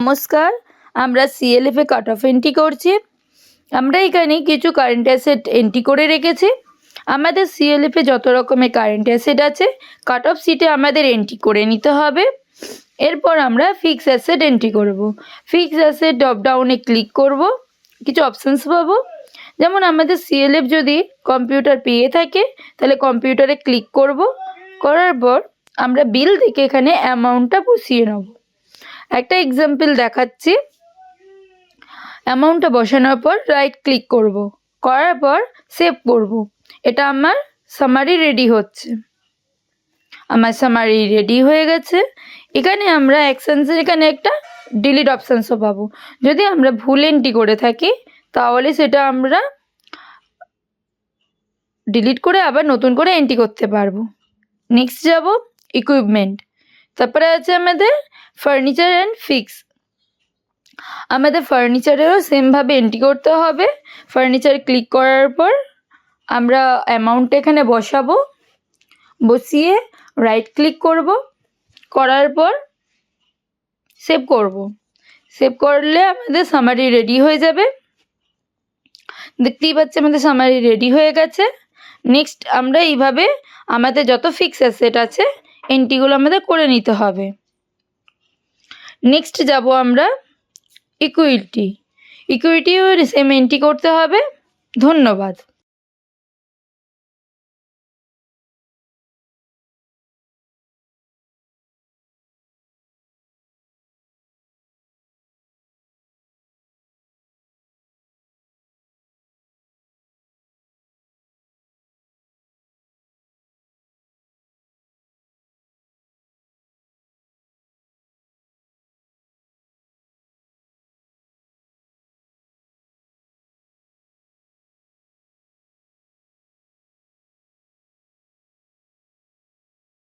নমস্কার, আমরা CLF cut off entry করছি। আমরা এখানে কিছু কারেন্ট অ্যাসেট এন্ট্রি করে রেখেছি। আমাদের সিএলএফ যত রকমের কারেন্ট অ্যাসেট আছে কাট অফ সিটে আমাদের এন্ট্রি করে নিতে হবে। এরপর আমরা ফিক্স অ্যাসেট এন্ট্রি করব। ফিক্স অ্যাসেট ড্রপ ডাউনে ক্লিক করব। কিছু অপশানস পাবো। যেমন আমাদের সিএলএফ যদি কম্পিউটার পেয়ে থাকে, তাহলে কম্পিউটারে ক্লিক করব। করার পর আমরা বিল থেকে এখানে অ্যামাউন্টটা বসিয়ে নেব। একটা এক্সাম্পল দেখাচ্ছি। অ্যামাউন্টটা বসানোর পর রাইট ক্লিক করব। করার পর সেভ করব। এটা আমার সামারি রেডি হচ্ছে। আমার সামারি রেডি হয়ে গেছে। এখানে আমরা অ্যাকশানসের এখানে একটা ডিলিট অপশানসও পাবো। যদি আমরা ভুল এন্ট্রি করে থাকি, তাহলে সেটা আমরা ডিলিট করে আবার নতুন করে এন্ট্রি করতে পারব। নেক্সট যাব ইকুইপমেন্ট তারপরে আছে আমাদের ফার্নিচার অ্যান্ড ফিক্স আমাদের ফার্নিচারেরও সেমভাবে এন্ট্রি করতে হবে। ফার্নিচার ক্লিক করার পর আমরা অ্যামাউন্ট এখানে বসাবো। বসিয়ে রাইট ক্লিক করব। করার পর সেভ করব। সেভ করলে আমাদের সামারি রেডি হয়ে যাবে। দেখতেই পাচ্ছি আমাদের সামারি রেডি হয়ে গেছে। নেক্সট আমরা এইভাবে আমাদের যত ফিক্স অ্যাসেট আছে এন্ট্রিগুলো আমাদের করে নিতে হবে। নেক্সট যাব আমরা ইকুইটি ইকুইটিও সেম এন্ট্রি করতে হবে। ধন্যবাদ।